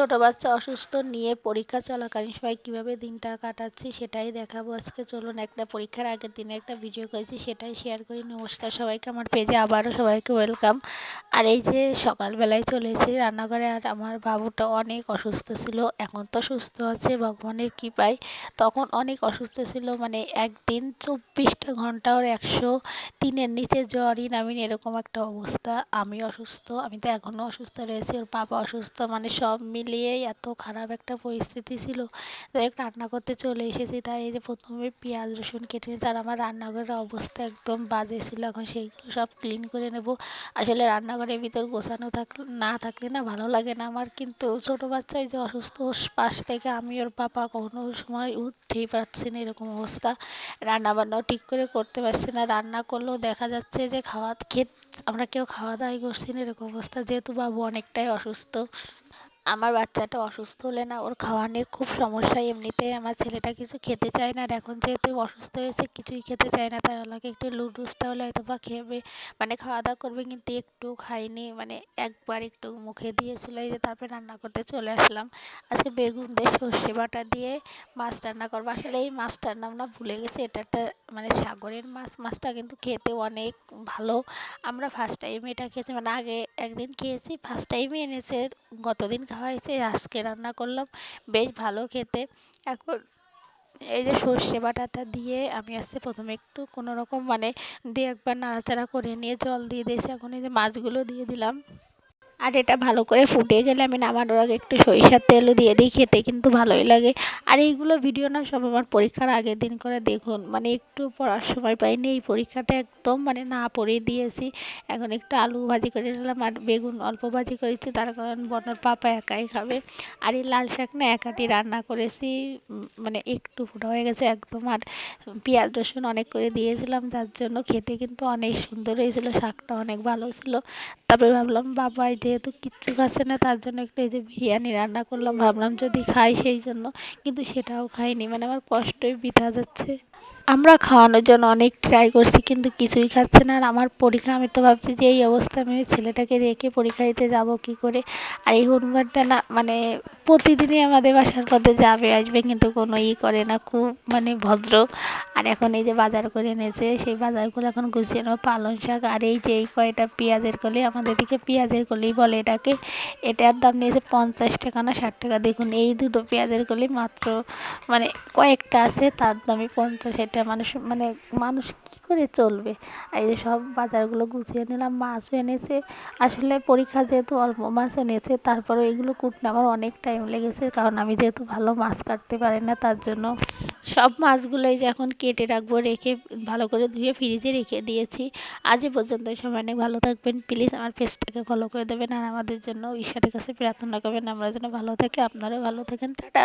ছোট বাচ্চা অসুস্থ নিয়ে পরীক্ষা চলাকালীন সময় কীভাবে দিনটা কাটাচ্ছি সেটাই দেখাবো আজকে। চলুন একটা পরীক্ষার আগের দিনে একটা ভিডিও করেছি, সেটাই শেয়ার করি। নমস্কার সবাইকে আমার পেজে আবারও সবাইকে ওয়েলকাম আর এই যে সকালবেলায় চলে এসেছি রান্নাঘরে, আর আমার বাবুটা অনেক অসুস্থ ছিল, এখন তো সুস্থ আছে, ভগবানের কৃপায়। তখন অনেক অসুস্থ ছিল মানে একদিন চব্বিশটা ঘণ্টা ওর একশো তিনের নিচে জ্বরই নামিনি এরকম একটা অবস্থা। আমি অসুস্থ, আমি তো এখনও অসুস্থ রয়েছি, ওর বাবা অসুস্থ মানে সব মিলিয়েই এত খারাপ একটা পরিস্থিতি ছিল। যাই হোক, রান্না করতে চলে এসেছি। তাই এই যে প্রথমে পেঁয়াজ, রসুন কেটে নিয়েছি আর আমার রান্নাঘরের অবস্থা একদম বাজে ছিল। এখন সেইগুলো সব ক্লিন করে নেব। আসলে রান্নাঘরের ভিতর গোছানো থাকলে না থাকলে না ভালো লাগে না আমার। কিন্তু ছোট বাচ্চা যে অসুস্থ পাশ থেকে আমি ওর পাপা কোনো সময় উঠতেই পারছি না এরকম অবস্থা। রান্না বান্নাও ঠিক করে করতে পারছি না। রান্না করলেও দেখা যাচ্ছে যে খাওয়া, খেত, আমরা কেউ খাওয়া দাওয়াই করছি না এরকম অবস্থা। যেহেতু বাবু অনেকটাই অসুস্থ। আমার বাচ্চাটা অসুস্থ হলে না ওর খাওয়া নিয়ে খুব সমস্যা এমনিতেই আমার ছেলেটা কিছু খেতে চায় না আর এখন যেহেতু অসুস্থ হয়েছে, কিছুই খেতে চায় না, তাই ওনাকে একটু লুডুসটা হলে হয়তো বা খেবে। মানে খাওয়া দাওয়া করবে কিন্তু একটু খাইনি মানে একবার একটু মুখে দিয়েছিল এই যে তারপরে রান্না করতে চলে আসলাম। আজকে বেগুন দিয়ে সর্ষে বাটা দিয়ে মাছ রান্না করব। আসলে এই মাছটার নাম না ভুলে গেছি, এটা একটা মানে সাগরের মাছ। মাছটা কিন্তু খেতে অনেক ভালো। আমরা ফার্স্ট টাইম এটা খেয়েছি মানে আগে একদিন খেয়েছি ফার্স্ট টাইমই এনেছে, গতদিন খাওয়া হয়েছে। আজকে রান্না করলাম, বেশ ভালো খেতে। এখন এই যে সর্ষে বাটাটা দিয়ে আমি আজকে প্রথমে একটু কোনো রকম মানে দিয়ে একবার নাড়াচাড়া করে নিয়ে জল দিয়ে দিয়েছি। এখন এই যে মাছগুলো দিয়ে দিলাম। আর এটা ভালো করে ফুটে গেলে আমি নামানোর আগে একটু সরিষার তেলও দিয়ে দিই, খেতে কিন্তু ভালোই লাগে। আর এইগুলো ভিডিও না সব আমার পরীক্ষার আগের দিন করে দেখুন। মানে একটু পড়ার সময় পাইনি, এই পরীক্ষাটা একদম মানে না পড়ে দিয়েছি। এখন একটু আলু ভাজি করে নিলাম আর বেগুন অল্প ভাজি করেছি, তার কারণ বনর পাপা একাই খাবে। আর এই লাল শাক না একাটি রান্না করেছি মানে একটু ফোটা হয়ে গেছে একদম। আর পেঁয়াজ রসুন অনেক করে দিয়েছিলাম যার জন্য খেতে কিন্তু অনেক সুন্দর হয়েছিল, শাকটা অনেক ভালো ছিল। তারপরে ভাবলাম বাবাই যেহেতু কিচ্ছু খাচ্ছে না, তার জন্য একটু এই যে বিরিয়ানি রান্না করলাম, ভাবলাম যদি খাই সেই জন্য, কিন্তু সেটাও খাইনি মানে আমার কষ্টই বৃথা যাচ্ছে। আমরা খাওয়ানোর জন্য অনেক ট্রাই করছি, কিন্তু কিছুই খাচ্ছে না। আর আমার পরীক্ষা, আমি তো ভাবছি যে এই অবস্থায় আমি ছেলেটাকে রেখে পরীক্ষা দিতে যাব কী করে? আর এই হনুমানটা না মানে প্রতিদিনই আমাদের বাসার পথে যাবে, আসবে, কিন্তু কোনো ই করে না, খুব মানে ভদ্র। আর এখন এই যে বাজার করে এনেছে, সেই বাজারগুলো এখন গুছিয়ে নেব, পালং শাক আর এই যে এই কয়টা পেঁয়াজের কলি, আমাদের দিকে পেঁয়াজের কলি বলে এটাকে। এটার দাম নিয়েছে পঞ্চাশ টাকা না ষাট টাকা। দেখুন, এই দুটো পেঁয়াজের কলি মাত্র মানে কয়েকটা আছে, তার দামই পঞ্চাশ, এটা মানুষ মানে মানুষ কী করে চলবে? এই যে সব বাজারগুলো গুছিয়ে নিলাম, মাছও এনেছে। আসলে পরীক্ষা যেহেতু অল্প মাছ এনেছে তারপরে এগুলো কুটতে আমার অনেক টাইম লেগেছে, কারণ আমি যেহেতু ভালো মাছ কাটতে পারি না, তার জন্য সব মাছগুলোই যে এখন কেটে রাখব, রেখে ভালো করে ধুয়ে ফ্রিজে রেখে দিয়েছি। আজ পর্যন্ত সময় অনেক ভালো থাকবেন। প্লিজ আমার পেজটাকে ফলো করে দেবেন। আর আমাদের জন্য ঈশ্বরের কাছে প্রার্থনা করবেন। আমরা যেন ভালো থাকি, আপনারাও ভালো থাকেন। টাটা!